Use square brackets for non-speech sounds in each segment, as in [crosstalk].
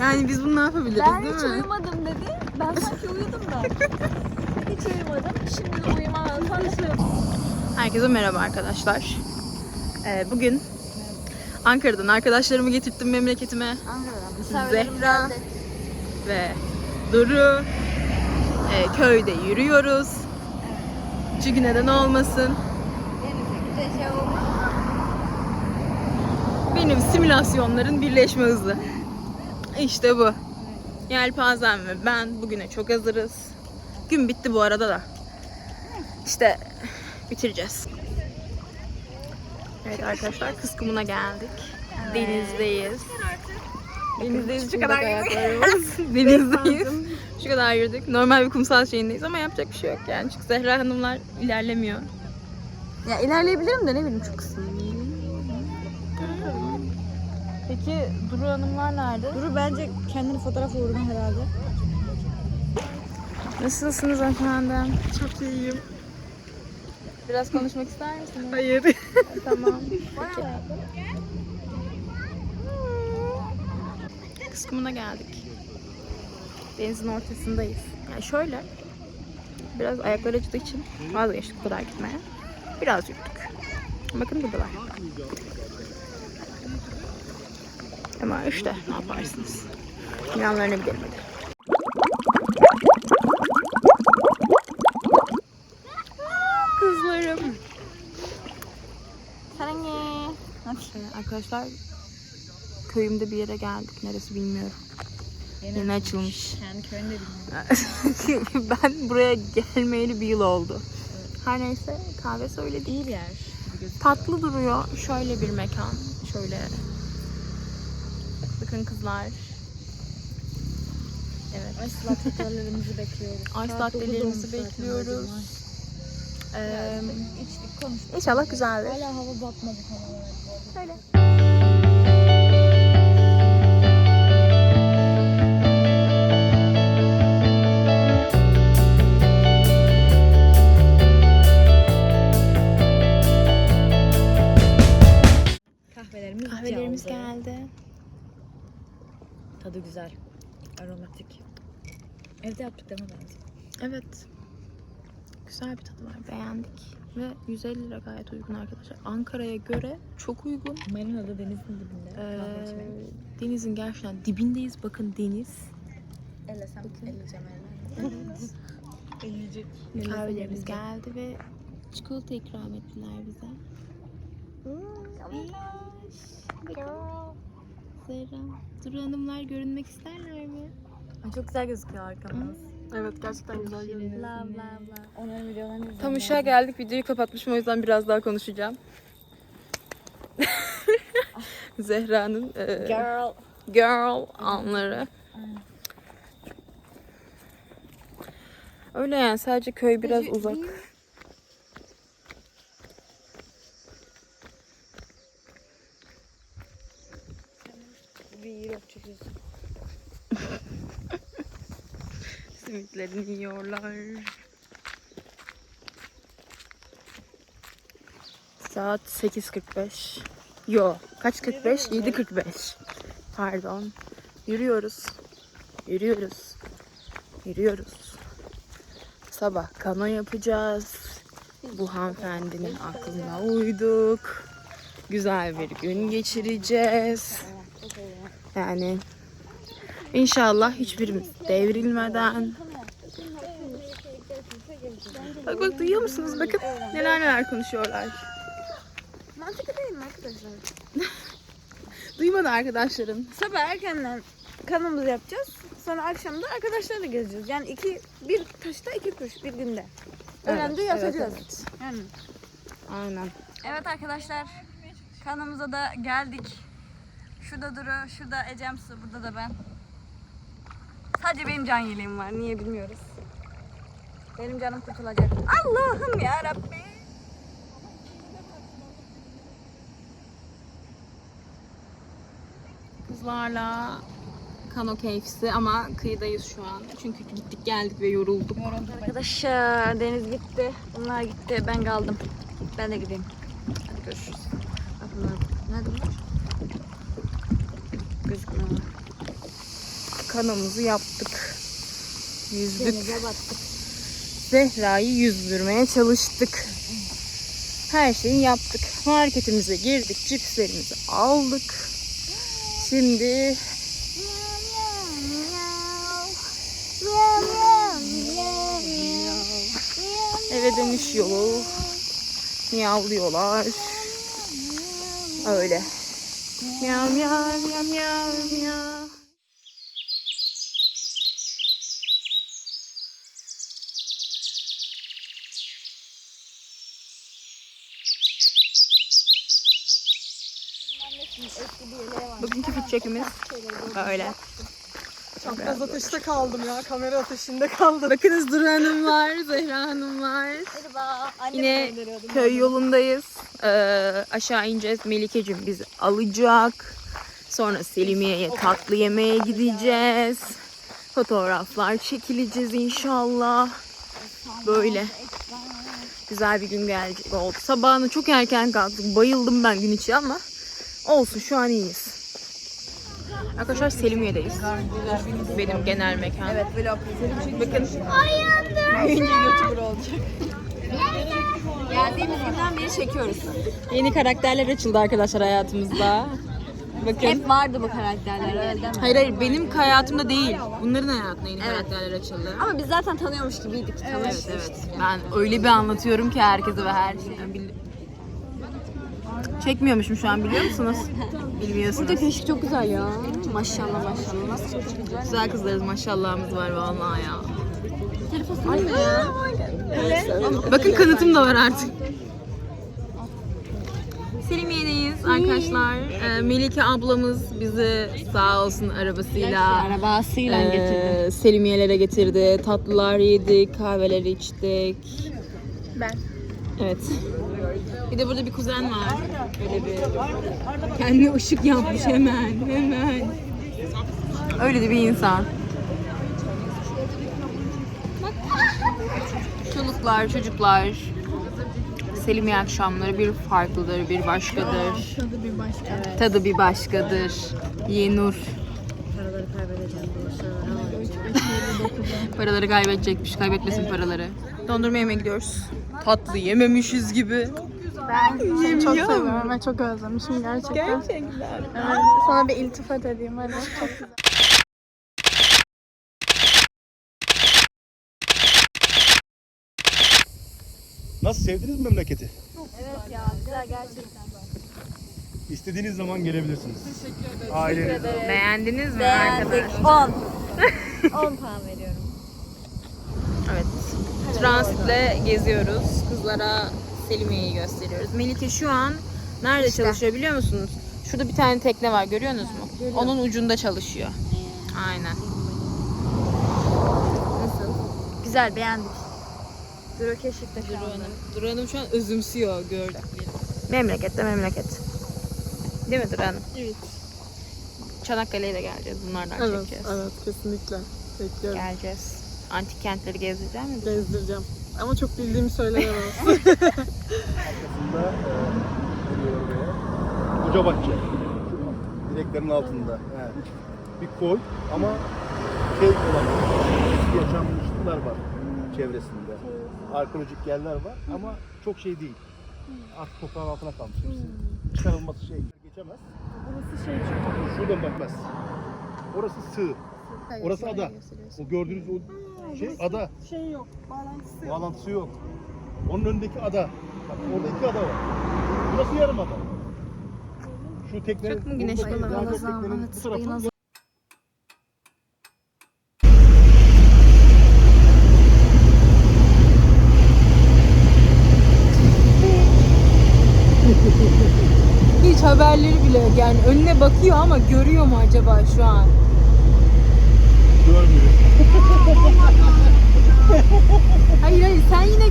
Yani biz bunu ne yapabiliriz Ben değil hiç mi? uyumadım dedi. Ben sanki uyudum da. [laughs] hiç uyumadım. Şimdi de tanışıyorum. Herkese merhaba arkadaşlar. Ee, bugün Ankara'dan arkadaşlarımı getirttim memleketime Ankara'dan Zehra. ve Duru e, köyde yürüyoruz. Çünkü neden olmasın? Gideceğim. Benim simülasyonların birleşme hızı. İşte bu. Yelpazem ve ben bugüne çok hazırız. Gün bitti bu arada da. İşte bitireceğiz. Evet arkadaşlar kız kumuna geldik. Denizdeyiz. Denizdeyiz şu kadar ayaklarımız. [laughs] Denizdeyiz. Şu kadar yürüdük. Normal bir kumsal şeyindeyiz ama yapacak bir şey yok yani. Çünkü Zehra hanımlar ilerlemiyor. Ya ilerleyebilirim de ne bileyim çok kısa. Peki Duru hanımlar nerede? Duru bence kendini fotoğraf uğruna herhalde. Nasılsınız efendim? Çok iyiyim. Biraz konuşmak ister misiniz? Hayır. [laughs] tamam. Peki. Kısmına geldik. Denizin ortasındayız. Yani şöyle. Biraz ayakları acıdığı için vazgeçtik bu kadar gitmeye. Biraz yürüdük. Bakın buradalar. Ama işte ne yaparsınız. Yanlarına gidelim hadi. Kızlarım. Sarange. Ee, arkadaşlar köyümde bir yere geldik. Neresi bilmiyorum. Yeni açılmış. Kendi köyünde bilmiyorum. [laughs] ben buraya gelmeyeli bir yıl oldu. Her neyse kahve söyledik. İyi bir yer. Tatlı duruyor. Şöyle bir mekan. Şöyle. Bakın kızlar. Evet. Ice latte'lerimizi bekliyoruz. Ice latte'lerimizi bekliyoruz. Ee, İçtik konuştuk. inşallah güzeldir. Hala hava batmadı tam olarak. Şöyle. Kahvelerimiz, Kahvelerimiz geldi. geldi. Tadı güzel. Aromatik. Evde yaptık değil mi bence? Evet. Güzel bir tadı var. Beğendik. Ve 150 lira gayet uygun arkadaşlar. Ankara'ya göre çok uygun. Marina'da denizin dibinde. Ee, denizin gerçekten dibindeyiz. Bakın deniz. Ellesem elleyeceğim eller. [laughs] Elleyecek. Kahvelerimiz geldi ve çikolata ikram ettiler bize. Zehra, Duru hanımlar görünmek isterler mi? Ay, çok güzel gözüküyor arkamız. Evet gerçekten güzel Bla bla bla. Onların videolarını izledim. Tam ışığa geldik. Videoyu kapatmışım o yüzden biraz daha konuşacağım. [laughs] Zehra'nın e, Girl. girl anları. Öyle yani sadece köy biraz uzak. Simitlerini yiyorlar. Saat 8.45. Yo, kaç 45? 7.45. Pardon. Yürüyoruz. Yürüyoruz. Yürüyoruz. Sabah kano yapacağız. Bu hanımefendinin aklına uyduk. Güzel bir gün geçireceğiz. Yani İnşallah hiçbirimiz devrilmeden. Bak bak duyuyor musunuz? Bakın neler neler konuşuyorlar. Mantıklı değil mi arkadaşlar? [laughs] Duymadı arkadaşlarım. Sabah erkenden kanımızı yapacağız. Sonra akşam da arkadaşlarla gezeceğiz. Yani iki, bir taşta iki kuş bir günde. Öğlende Evet, yatacağız. evet, evet. Yani. Aynen. Evet arkadaşlar. Kanımıza da geldik. Şurada Duru, şurada Ecem Su, burada da ben. Sadece benim can yeleğim var. Niye bilmiyoruz. Benim canım kurtulacak. Allah'ım ya Rabbi. Kızlarla kano keyfisi ama kıyıdayız şu an. Çünkü gittik geldik ve yorulduk. Arkadaşlar Deniz gitti. Bunlar gitti. Ben kaldım. Ben de gideyim. Hadi görüşürüz. Bak bunlar. Nerede bunlar? Gözükmüyorlar. Kanamızı yaptık. Yüzdük. Zehra'yı yüzdürmeye çalıştık. Her şeyi yaptık. Marketimize girdik. Cipslerimizi aldık. Şimdi eve dönüş yolu miyavlıyorlar. Öyle. Miyav miyav miyav miyav miyav. Bugünkü fit çekimiz böyle. Çok az ateşte kaldım ya. Kamera ateşinde kaldım. Bakınız Duru Hanım var, Zehra Hanım var. Merhaba. Annem Yine köy yolundayız. Ee, aşağı ineceğiz. Melikeciğim bizi alacak. Sonra Selimiye'ye tatlı yemeğe gideceğiz. Fotoğraflar çekileceğiz inşallah. Böyle. Güzel bir gün gelecek oldu. Sabahına çok erken kalktık. Bayıldım ben gün içi ama olsun şu an iyiyiz. Arkadaşlar Selimiye'deyiz. Benim genel mekan. Evet vlog. Bakın. Geldiğimiz günden beri çekiyoruz. Yeni karakterler açıldı arkadaşlar hayatımızda. Bakın. Hep vardı bu karakterler öyle. Hayır hayır benim hayatımda değil. Bunların hayatında yeni karakterler açıldı. Ama biz zaten tanıyormuş gibiydik. Evet evet. Ben öyle bir anlatıyorum ki herkese ve her şeyi. Çekmiyormuşum şu an biliyor musunuz? Bilmiyorsunuz. Burada köşk çok güzel ya. Maşallah maşallah. Nasıl çok güzel. Güzel kızlarız maşallahımız var vallahi ya. Anne ya. Bakın kanıtım da var artık. Selimiye'deyiz arkadaşlar. Ee, Melike ablamız bizi sağ olsun arabasıyla Arabasıyla Ee, getirdi. Selimiyelere getirdi. Tatlılar yedik, kahveler içtik. Ben. Evet. Bir de burada bir kuzen var. Böyle bir kendi ışık yapmış hemen, hemen. Öyle de bir insan. Çocuklar, çocuklar. Selimiye akşamları bir farklıdır, bir başkadır. Tadı bir başkadır. Yenur. Paraları kaybedecekmiş. Kaybetmesin paraları. Dondurma yemeye gidiyoruz. Tatlı yememişiz gibi. Ben seni çok seviyorum ve çok özlemişim gerçekten. Gerçekten. Evet, sana bir iltifat edeyim hadi. Çok güzel. Nasıl sevdiniz mi memleketi? Evet ya güzel gerçekten. İstediğiniz zaman gelebilirsiniz. Aileniz. Beğendiniz mi Beğendik. arkadaşlar? 10. 10 [laughs] puan veriyorum. Evet. Transitle geziyoruz. Kızlara Selimiye'yi gösteriyoruz. Melike şu an nerede çalışıyor biliyor musunuz? Şurada bir tane tekne var görüyorsunuz mu? Onun ucunda çalışıyor. Aynen. Nasıl? Güzel beğendik. Duru Keşik'te şu Duru anda. Hanım. Duru Hanım şu an özümsüyor gördükleri. Memlekette memleket. Değil mi Duru Hanım? Evet. Çanakkale'ye de geleceğiz. Bunlardan Evet, çekeceğiz. evet kesinlikle. Bekliyorum. Geleceğiz. Antik kentleri gezdireceğim mi? Gezdireceğim. Ama çok bildiğimi söyleyemem. [laughs] Arkasında e? Koca bahçe. Direklerin altında. He. Bir koy ama şey olan yaşanmışlıklar var çevresinde. Arkeolojik yerler var ama çok şey değil. Artık toprağın altına kalmış hepsi. Çıkarılması şey geçemez. Burası şey Şuradan bakmaz. Orası sığ. Orası ada. O gördüğünüz o şey ada. şey yok. Bağlantısı yok. Bağlantısı yok. Onun önündeki ada. Bak orada iki ada var. Burası yarım ada. Şu teknenin... Çok mu güneş buradaki zarfet Ramazan, teknenin evet, bu tarafı bayılmaz. Hiç haberleri bile yok yani önüne bakıyor ama görüyor mu acaba şu an? görmüyor. Hayır hayır sen yine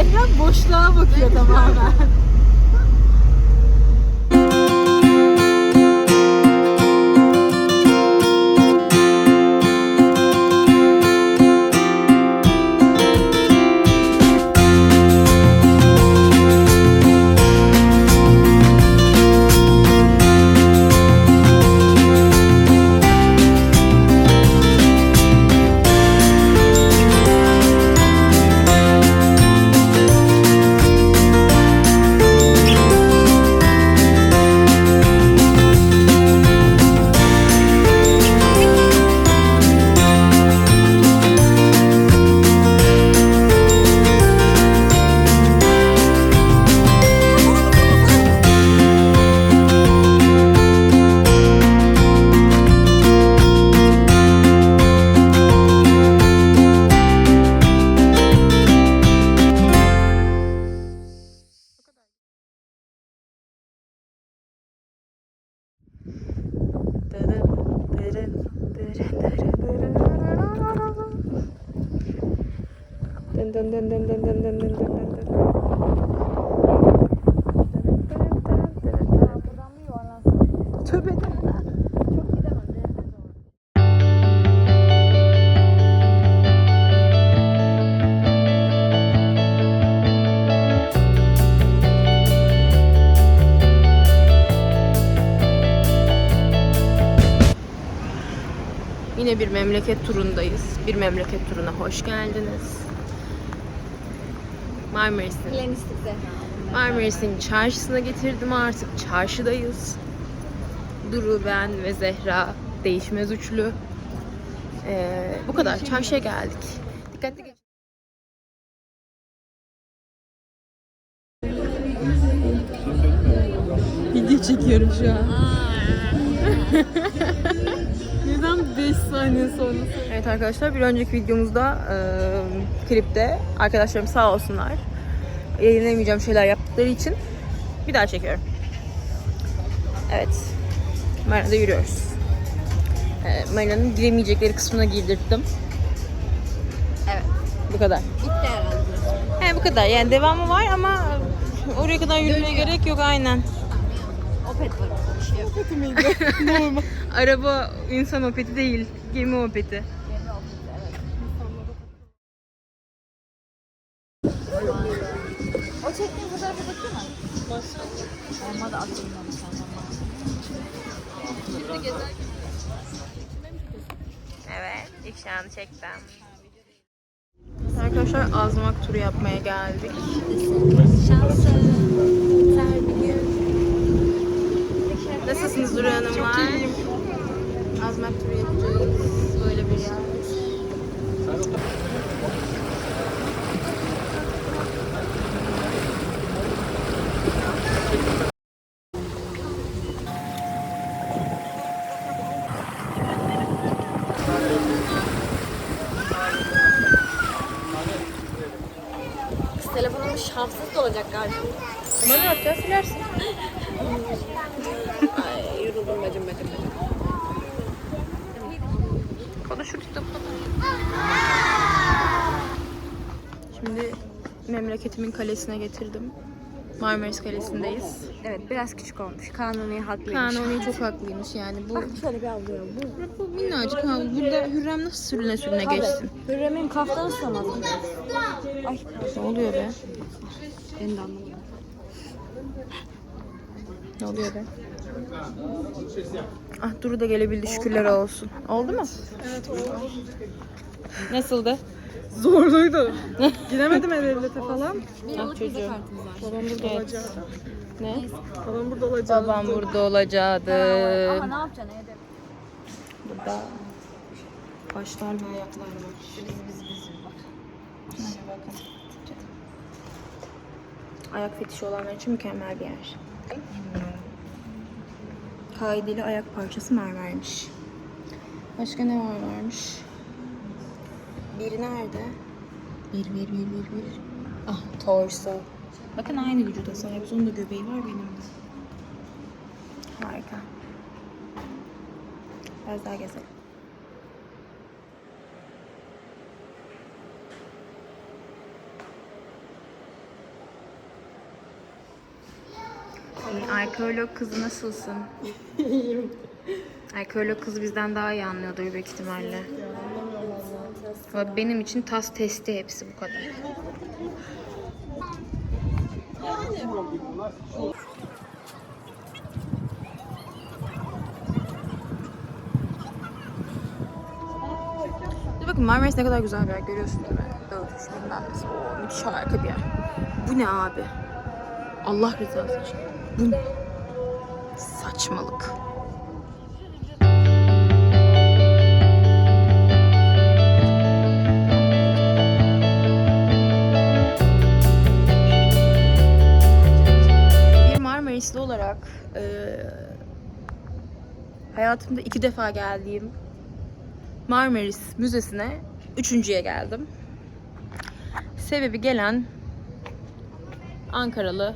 Zehra boşluğa bakıyor tamamen. Dın dın dın dın dın dın dın dın dın dın. Tövbe de. Yine bir memleket turundayız. Bir memleket turuna hoş geldiniz. Marmaris'in Marmaris'in çarşısına getirdim artık. Çarşıdayız. Duru, ben ve Zehra değişmez üçlü. Ee, bu kadar. Çarşıya geldik. Dikkatli geç. Video çekiyorum şu an. [laughs] Neden 5 saniye sonra? Evet arkadaşlar bir önceki videomuzda e, klipte arkadaşlarım sağ olsunlar yayınlayamayacağım şeyler yaptıkları için bir daha çekiyorum. Evet. Marina'da yürüyoruz. E, Marina'nın giremeyecekleri kısmına girdirttim. Evet. Bu kadar. Bitti herhalde. He bu kadar. Yani devamı var ama oraya kadar yürümeye gerek yok aynen. Opet var bir şey yok. [laughs] Araba insan opeti değil, Gemi muhabbeti. O çektiğin fotoğrafı baktı mı? Olmadı atılmamış o zaman. Şimdi gezer Evet, ilk şanı çektim. Arkadaşlar azmak turu yapmaya geldik. Şansı, ter bir gün. Nasılsınız Duru Hanımlar? Çok iyiyim. Azmak turu yapacağız. Böyle bir yer. Kız telefonumun şarjsız da olacak galiba. Ama ne yapacağız? Silersin. Ay yoruldum bacım bacım bacım. Konuşuruz da Şimdi memleketimin kalesine getirdim. Marmaris Kalesi'ndeyiz. Evet biraz küçük olmuş. Kanuni haklıymış. Kanuni çok haklıymış yani. Bu, Şöyle bir avlıyorum. Bu. bu minnacık ha. Burada Hürrem nasıl sürüne sürüne geçsin? Hürrem'in kaftanı sığmadı. Ay Ne oluyor be? ben de anlamadım. Ne oluyor be? Ah Duru da gelebildi şükürler olsun. Oldu mu? Evet oldu. Nasıldı? Zorluydu. Giremedim evlete falan. Ah çocuğum. Babam burada Evet. olacaktı. Ne? Babam burada olacaktı. Babam burada olacaktı. Ama ne yapacaksın evde? Burada başlar ve ayaklar var. Biz biz biz bak. Bakın. Ayak fetişi olanlar için mükemmel bir yer. Kaideli ayak parçası mermermiş. Başka ne var varmış? Bir nerede? Bir, bir, bir, bir, bir. Ah, torso. Bakın aynı vücuda sahibiz. Onun da göbeği var benim de. Harika. Biraz daha gezelim. İyi, Arkeolog kızı nasılsın? [laughs] İyiyim. Arkeolog kızı bizden daha iyi anlıyordur büyük ihtimalle. Ama Benim için tas testi hepsi bu kadar. Bir bakın Marmaris ne kadar güzel bir yer görüyorsun değil mi? Örtüş bilmem nesi. Oo, müthiş harika bir yer. Bu ne abi? Allah rızası için. Bu ne? Saçmalık. Hayatımda iki defa geldiğim Marmaris Müzesi'ne üçüncüye geldim. Sebebi gelen Ankaralı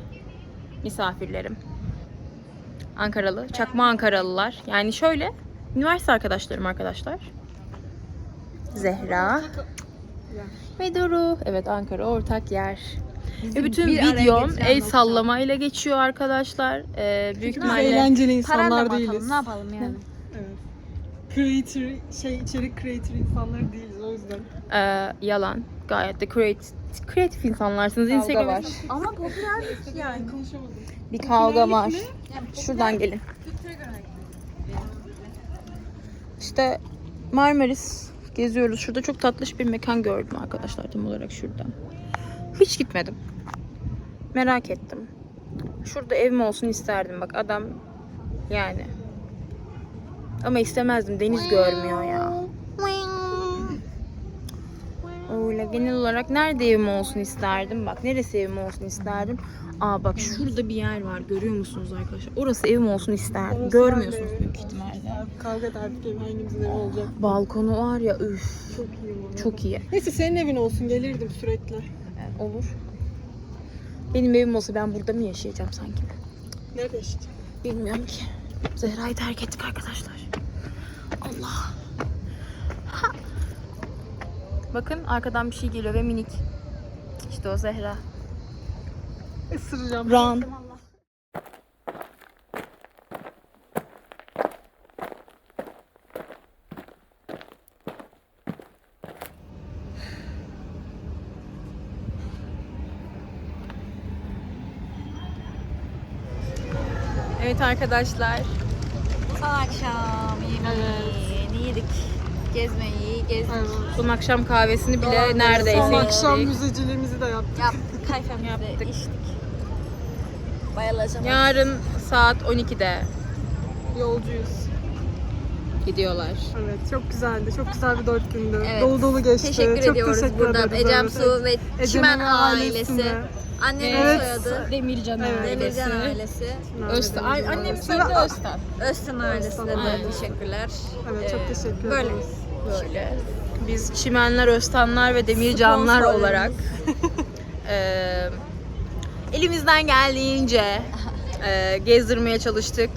misafirlerim. Ankaralı, çakma Ankaralılar. Yani şöyle, Üniversite arkadaşlarım arkadaşlar. Zehra. Ve Doru. Evet Ankara ortak yer. Ve bütün bir araya videom getiren el nokta. sallamayla geçiyor arkadaşlar. Ee, büyük Biz ihtimalle eğlenceli insanlar mı atalım? değiliz. Ne yapalım yani? [laughs] Evet. Creator, şey içerik creator insanlar değiliz o yüzden. e, yalan. Gayet de creative, kreatif insanlarsınız. Kavga Instagram var. Ama popüler Yani konuşamadım. bir kavga var. Şuradan gelin. İşte Marmaris geziyoruz. Şurada çok tatlış bir mekan gördüm arkadaşlar tam olarak şuradan. Hiç gitmedim. Merak ettim. Şurada evim olsun isterdim bak adam yani. Ama istemezdim deniz görmüyor ya. Öyle genel olarak nerede evim olsun isterdim. Bak neresi evim olsun isterdim. Aa bak şurada bir yer var görüyor musunuz arkadaşlar? Orası evim olsun isterdim. Orası Görmüyorsunuz büyük ihtimalle. Kavga ederdik ev hangimizin evi olacak. Balkonu var ya üf Çok iyi çok iyi. Neyse senin evin olsun gelirdim sürekli. Olur. Benim evim olsa ben burada mı yaşayacağım sanki? Nerede yaşayacak? Bilmiyorum ki. Zehra'yı terk ettik arkadaşlar. Allah. Ha. Bakın arkadan bir şey geliyor ve minik. İşte o Zehra. Isıracağım. Run. Arkadaşlar. Son akşam yemeğini yedik. Gezmeyi gezdik. Evet. Son akşam kahvesini bile Doğru. neredeyse Son akşam müzeciliğimizi de yaptık. Yaptık. Kayfemizi Yaptık. içtik. Bayılacağım. Yarın saat 12'de Yolcuyuz. gidiyorlar. Evet çok güzeldi. Çok güzel bir dört gündü. Evet. Dolu dolu geçti. Teşekkür çok ediyoruz teşekkür buradan. Ecem evet. Su ve Çimen ailesine. Ailesi. Annemin Evet. soyadı. Demircan Demircan ailesi. Öztan. Ay, Annem soyadı Öztan. Öztün ailesine de Aynen. teşekkürler. Evet çok Ee, teşekkür böyle. ederiz. Böyle. Biz Çimenler, Öztanlar ve Demircanlar Sponsorlarımız. olarak eee, elimizden geldiğince eee, gezdirmeye çalıştık,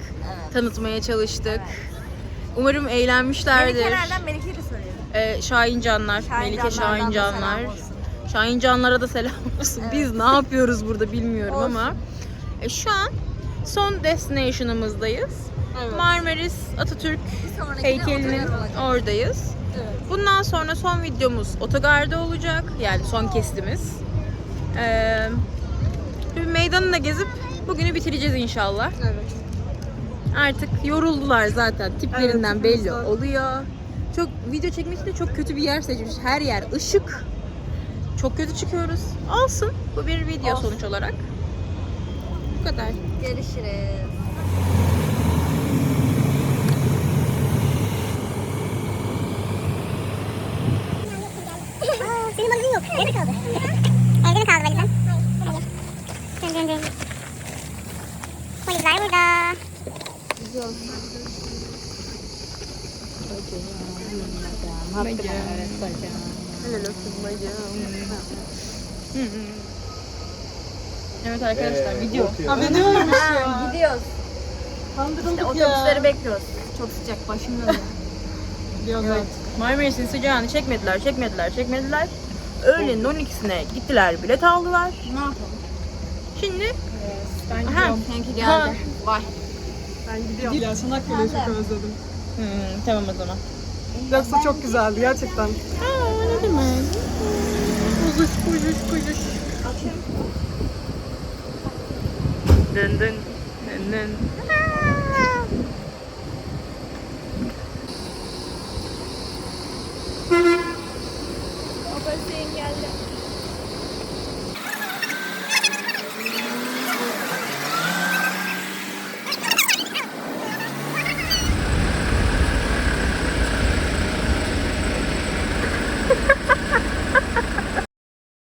tanıtmaya çalıştık. Umarım eğlenmişlerdir. nereden? Melike'yi de söyleyelim. Eee Şahincanlar, Melike Şahincanlardan da Şahincanlar. Şahincanlara da selam [laughs] olsun. Biz ne yapıyoruz burada bilmiyorum Olsun. ama. E, şu an son destination'ımızdayız. Evet. Marmaris Atatürk heykelinin oradayız. Evet. Bundan sonra son videomuz otogarda olacak. Yani son kestimiz. Ee, bir meydanı da gezip bugünü bitireceğiz inşallah. Evet. Artık yoruldular zaten. Tiplerinden Evet, belli oluyor. Çok video çekmek için de çok kötü bir yer seçmiş. Her yer ışık. Çok kötü çıkıyoruz. Olsun. Bu bir video Olsun. sonuç olarak. Bu kadar. Görüşürüz. Senin valizin yok. Evde kaldı. Evde mi kaldı valizin? Hayır. Dön dön dön. Valizler burada. Evet arkadaşlar Ee, video. Ha Ha, ya? gidiyoruz. Kandırıldık Otobüsleri ya. bekliyoruz. Çok sıcak başım dönüyor. [laughs] Gidiyoruz Evet. artık. Marmaris'in sıcağını çekmediler, çekmediler, çekmediler. Öğlenin 12'sine gittiler, bilet aldılar. ne yapalım? Şimdi Ben gidiyorum. Seninki Ha. geldi. Vay. Ben gidiyorum. Ya Çanakkale'yi çok özledim. hmm, tamam o zaman. Yoksa çok güzeldi gerçekten. Aa, ne demek? Kuzuş, kuzuş, kuzuş. Dın dın, dın dın.